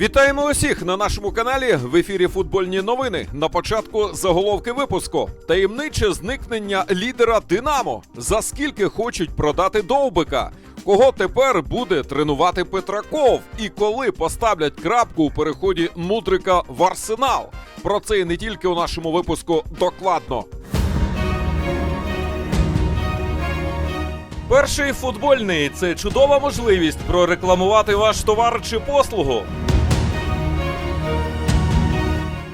Вітаємо усіх на нашому каналі в ефірі Футбольні новини. На початку заголовки випуску: таємниче зникнення лідера Динамо. За скільки хочуть продати довбика? Кого тепер буде тренувати Петраков? І коли поставлять крапку у переході Мудрика в арсенал? Про це і не тільки у нашому випуску докладно. Перший футбольний це чудова можливість прорекламувати ваш товар чи послугу.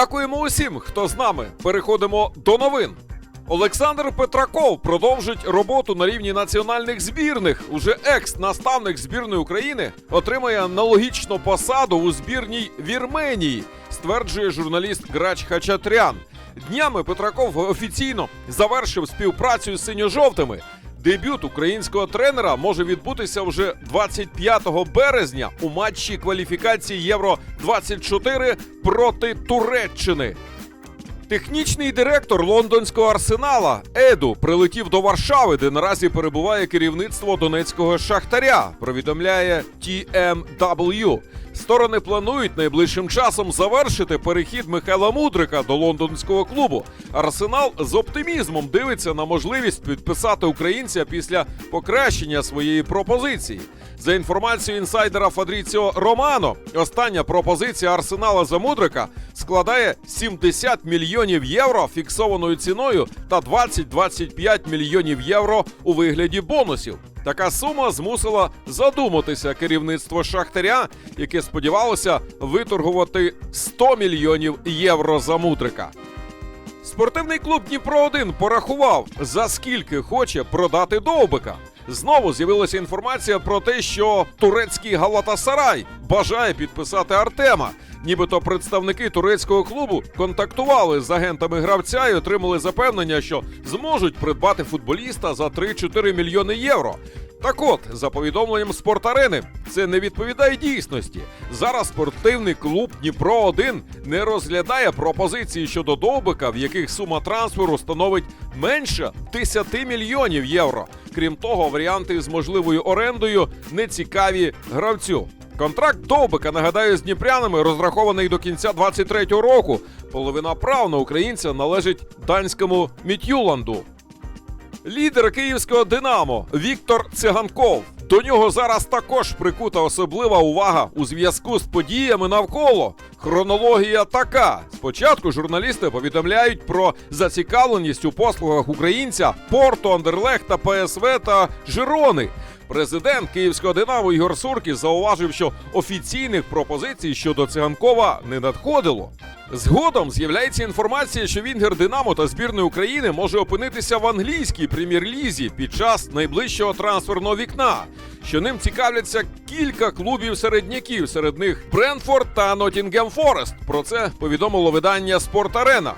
Дякуємо усім, хто з нами. Переходимо до новин. Олександр Петраков продовжить роботу на рівні національних збірних. Уже екс-наставник збірної України отримає аналогічну посаду у збірній Вірменії, стверджує журналіст Грач Хачатрян. Днями Петраков офіційно завершив співпрацю з синьо-жовтими. Дебют українського тренера може відбутися вже 25 березня у матчі кваліфікації Євро 24 проти Туреччини. Технічний директор лондонського арсенала Еду прилетів до Варшави, де наразі перебуває керівництво донецького шахтаря. Повідомляє TMW. Сторони планують найближчим часом завершити перехід Михайла Мудрика до лондонського клубу. Арсенал з оптимізмом дивиться на можливість підписати українця після покращення своєї пропозиції. За інформацією інсайдера Фадріціо Романо, остання пропозиція Арсенала за Мудрика складає 70 мільйонів євро фіксованою ціною та 20-25 мільйонів євро у вигляді бонусів. Така сума змусила задуматися керівництво Шахтаря, яке сподівалося виторгувати 100 мільйонів євро за Мудрика. Спортивний клуб Дніпро 1 порахував, за скільки хоче продати довбика. Знову з'явилася інформація про те, що турецький Галатасарай бажає підписати Артема. Нібито представники турецького клубу контактували з агентами гравця і отримали запевнення, що зможуть придбати футболіста за 3-4 мільйони євро. Так от, за повідомленням спортарени, це не відповідає дійсності. Зараз спортивний клуб Дніпро 1 не розглядає пропозиції щодо довбика, в яких сума трансферу становить менше 10 мільйонів євро. Крім того, варіанти з можливою орендою не цікаві гравцю. Контракт Довбика, нагадаю, з дніпрянами розрахований до кінця 23-го року. Половина прав на українця належить данському Мітюланду. Лідер київського Динамо Віктор Циганков. До нього зараз також прикута особлива увага у зв'язку з подіями навколо. Хронологія така: спочатку журналісти повідомляють про зацікавленість у послугах українця Порту, Андерлех та ПСВ та Жирони. Президент київського Динамо Ігор Суркіс зауважив, що офіційних пропозицій щодо циганкова не надходило. Згодом з'являється інформація, що Вінгер Динамо та збірної України може опинитися в англійській прем'єр-лізі під час найближчого трансферного вікна. Що ним цікавляться кілька клубів середняків, серед них Бренфорд та Нотінгем Форест. Про це повідомило видання Спорт Арена.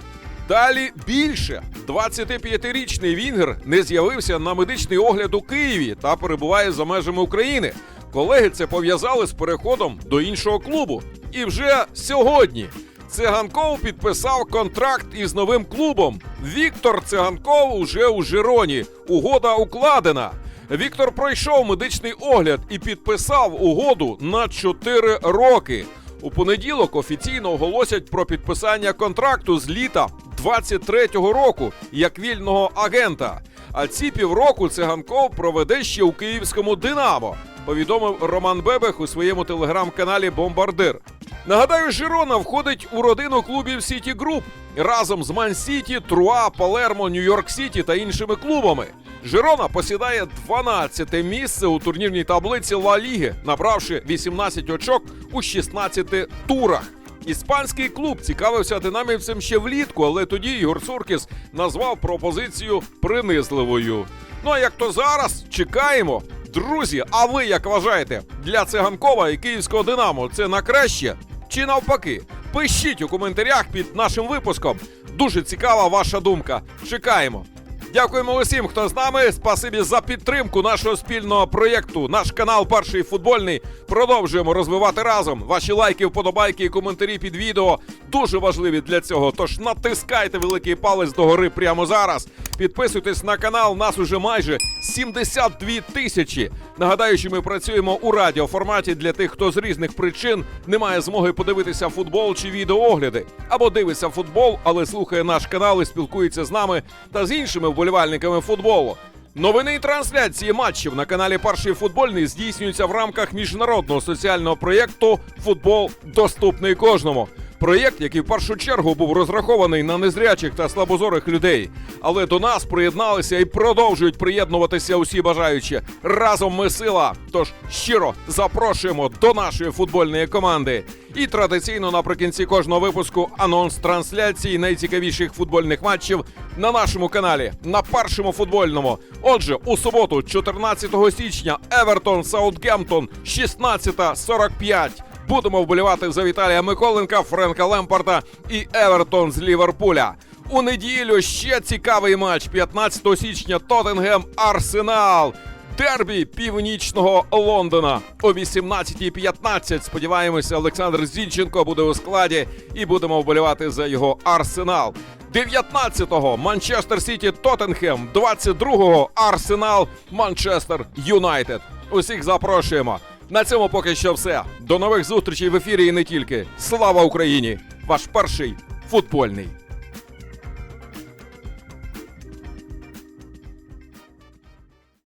Далі більше 25-річний Вінгер не з'явився на медичний огляд у Києві та перебуває за межами України. Колеги це пов'язали з переходом до іншого клубу. І вже сьогодні Циганков підписав контракт із новим клубом. Віктор Циганков уже у Жироні. Угода укладена. Віктор пройшов медичний огляд і підписав угоду на 4 роки. У понеділок офіційно оголосять про підписання контракту з літа 23-го року як вільного агента. А ці півроку циганков проведе ще у київському Динамо. Повідомив Роман Бебех у своєму телеграм-каналі Бомбардир. Нагадаю, Жирона входить у родину клубів Сіті Груп разом з Ман Сіті, Труа, Палермо, Нью-Йорк Сіті та іншими клубами. Жирона посідає 12 місце у турнірній таблиці Ла Ліги, набравши 18 очок у 16 турах. Іспанський клуб цікавився динамівцем ще влітку, але тоді Ігор Суркіс назвав пропозицію принизливою. Ну а як то зараз, чекаємо. Друзі, а ви як вважаєте, для циганкова і київського Динамо це на краще чи навпаки? Пишіть у коментарях під нашим випуском. Дуже цікава ваша думка. Чекаємо. Дякуємо усім, хто з нами. Спасибі за підтримку нашого спільного проєкту. Наш канал Перший футбольний. Продовжуємо розвивати разом. Ваші лайки, вподобайки і коментарі під відео дуже важливі для цього. Тож натискайте великий палець догори прямо зараз. Підписуйтесь на канал. Нас уже майже 72 тисячі. Нагадаю, що ми працюємо у радіоформаті для тих, хто з різних причин не має змоги подивитися футбол чи відеоогляди, або дивиться футбол, але слухає наш канал і спілкується з нами та з іншими вболівальниками футболу. Новини і трансляції матчів на каналі Перший футбольний здійснюються в рамках міжнародного соціального проєкту Футбол доступний кожному. Проєкт, який в першу чергу був розрахований на незрячих та слабозорих людей. Але до нас приєдналися і продовжують приєднуватися усі бажаючі. Разом ми сила. Тож щиро запрошуємо до нашої футбольної команди. І традиційно наприкінці кожного випуску анонс трансляції найцікавіших футбольних матчів на нашому каналі на першому футбольному. Отже, у суботу, 14 січня, Евертон Саутгемптон, 16.45. Будемо вболівати за Віталія Миколенка, Френка Лемпарда і Евертон з Ліверпуля. У неділю ще цікавий матч 15 січня Тоттенгем Арсенал. Дербі північного Лондона о 18.15. Сподіваємося, Олександр Зінченко буде у складі і будемо вболівати за його арсенал. 19-го Манчестер Сіті Тоттенхем, 22-го Арсенал Манчестер Юнайтед. Усіх запрошуємо. На цьому поки що все. До нових зустрічей в ефірі і не тільки. Слава Україні! Ваш перший футбольний.